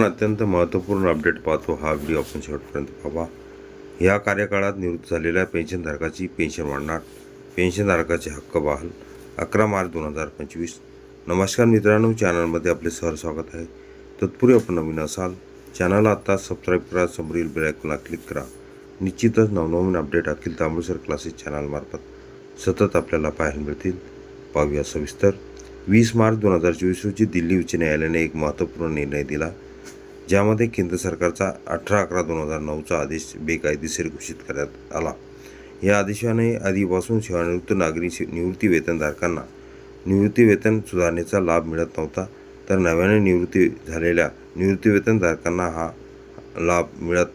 पण अत्यंत महत्त्वपूर्ण अपडेट पाहतो हा व्हिडिओ आपण शेवटपर्यंत पाहा या कार्यकाळात निवृत्त झालेल्या पेन्शनधारकाची पेन्शन वाढणार. पेन्शनधारकाचे हक्क बहाल. अकरा मार्च दोन हजार पंचवीस. नमस्कार मित्रांनो चॅनलमध्ये आपले सहर स्वागत आहे. तत्पूर्वी आपण नवीन असाल चॅनलला आत्ता सबस्क्राईब करा समोरील बेलायकॉनला क्लिक करा. निश्चितच नवनवीन अपडेट अखिल तांबूसर क्लासेस चॅनलमार्फत सतत आपल्याला पाहायला मिळतील. पाहूया सविस्तर. वीस मार्च दोन हजार चोवीस रोजी दिल्ली उच्च न्यायालयाने एक महत्त्वपूर्ण निर्णय दिला. ज्यामध्ये केंद्र सरकारचा अठरा अकरा दोन हजार नऊचा आदेश बेकायदेशीर घोषित करण्यात आला. या आदेशाने आधीपासून सेवानिवृत्त नागरी शे- निवृत्ती वेतनधारकांना निवृत्ती वेतन सुधारणेचा लाभ मिळत नव्हता तर नव्याने निवृत्ती झालेल्या निवृत्ती वेतनधारकांना हा लाभ मिळत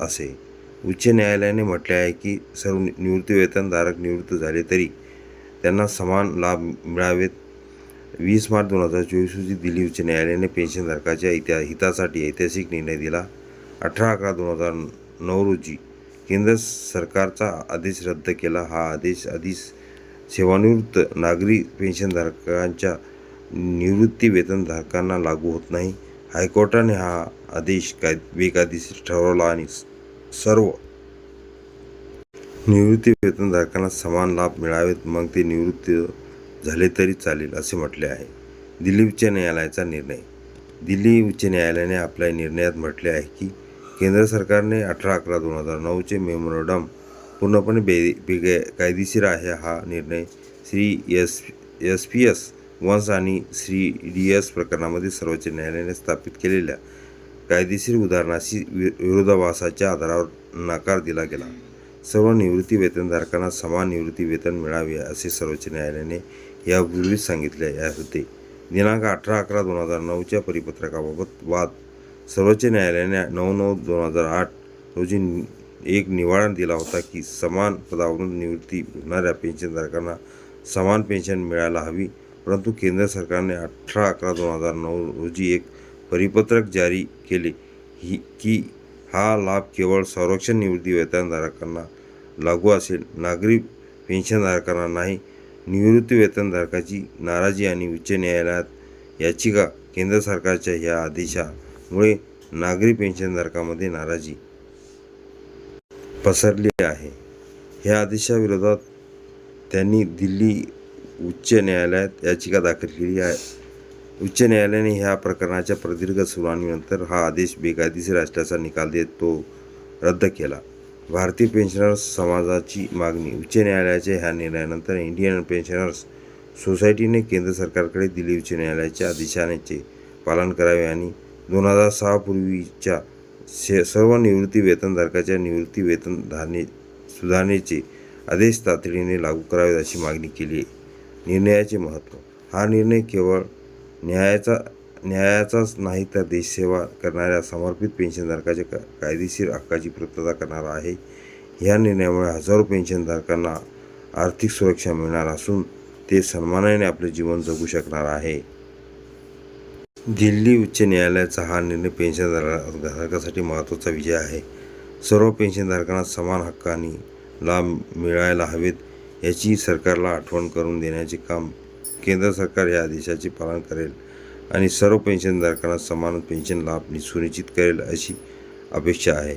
असे. उच्च न्यायालयाने म्हटले आहे की सर्व निवृत्तीवेतनधारक निवृत्ती वेतनधारक निवृत्त झाले तरी त्यांना समान लाभ मिळावेत वीस मार्च दोन हजार चोवीस रोजी दिल्ली उच्च न्यायालयाने पेन्शनधारकाच्या इतिहा हितासाठी ऐतिहासिक निर्णय दिला. अठरा अकरा दोन हजार नऊ रोजी केंद्र सरकारचा आदेश रद्द केला. हा आदेश आधीच सेवानिवृत्त नागरी पेन्शनधारकांच्या निवृत्ती वेतनधारकांना लागू होत नाही. हायकोर्टाने हा आदेश काय बेकायदेशीर ठरवला आणि स- सर्व निवृत्ती वेतनधारकांना समान लाभ मिळावेत. मग ते निवृत्त झाले तरी चालेल असे म्हटले आहे. दिल्ली उच्च न्यायालयाचा निर्णय. दिल्ली उच्च न्यायालयाने आपल्या निर्णयात म्हटले आहे की केंद्र सरकारने अठरा अकरा दोन हजार नऊचे मेमोरंडम पूर्णपणे बे बेगे कायदेशीर आहे हा निर्णय Shri S S P S वंश आणि श्री डी एस प्रकरणामध्ये सर्वोच्च न्यायालयाने स्थापित केलेल्या कायदेशीर उदाहरणाशी वि विरोधाभासाच्या आधारावर नकार दिला गेला. सर्व निवृत्ती वेतनधारकांना समान निवृत्ती वेतन मिळावे असे सर्वोच्च न्यायालयाने यापूर्वीच सांगितले होते. दिनांक अठरा अकरा दोन हजार नऊच्या परिपत्रकाबाबत वाद. सर्वोच्च न्यायालयाने नऊ नऊ दोन हजार आठ रोजी एक निवाडा दिला होता की समान पदावरून निवृत्ती होणाऱ्या पेन्शनधारकांना समान पेन्शन मिळायला हवी परंतु केंद्र सरकारने अठरा अकरा दोन हजार नऊ रोजी एक परिपत्रक जारी केले ही की हा लाभ केवळ संरक्षण निवृत्ती वेतनधारकांना लागू असेल. नागरी पेन्शनधारकांना नाही निवृत्ती वेतनधारकाची नाराजी आणि उच्च न्यायालयात याचिका केंद्र सरकारच्या या आदेशामुळे नागरी पेन्शनधारकामध्ये नाराजी पसरली आहे. ह्या आदेशाविरोधात त्यांनी दिल्ली उच्च न्यायालयात याचिका दाखल केली आहे. उच्च न्यायालयाने ह्या प्रकरणाच्या प्रदीर्घ सुनावणीनंतर हा आदेश बेकायदेशीर असल्याचा निकाल देत तो रद्द केला. भारतीय पेन्शनर्स समाजाची मागणी. उच्च न्यायालयाच्या ह्या निर्णयानंतर इंडियन पेन्शनर्स सोसायटीने केंद्र सरकारकडे दिल्ली उच्च न्यायालयाच्या आदेशाचे पालन करावे आणि दोन हजार सहा पूर्वीच्या से सर्व निवृत्ती वेतनधारकाच्या निवृत्ती वेतन धारणे सुधारणेचे आदेश तातडीने लागू करावेत अशी मागणी केली आहे. निर्णयाचे महत्त्व. हा निर्णय केवळ न्यायाचा न्यायाचाच नाही तर देशसेवा करणाऱ्या समर्पित पेन्शनधारकाच्या का कायदेशीर हक्काची पूर्तता करणारा आहे. ह्या निर्णयामुळे हजारो पेन्शनधारकांना आर्थिक सुरक्षा मिळणार असून ते सन्मानाने आपले जीवन जगू शकणार आहे. दिल्ली उच्च न्यायालयाचा हा निर्णय पेन्शनधारकासाठी महत्त्वाचा विजय आहे. सर्व पेन्शनधारकांना समान हक्काने लाभ मिळायला हवेत याची सरकारला आठवण करून देण्याचे काम केंद्र सरकार या आदेशाचे पालन करेल. आणि सर्व पेन्शनधारकांना समान पेन्शन लाभ सुनिश्चित करेल अशी अपेक्षा आहे.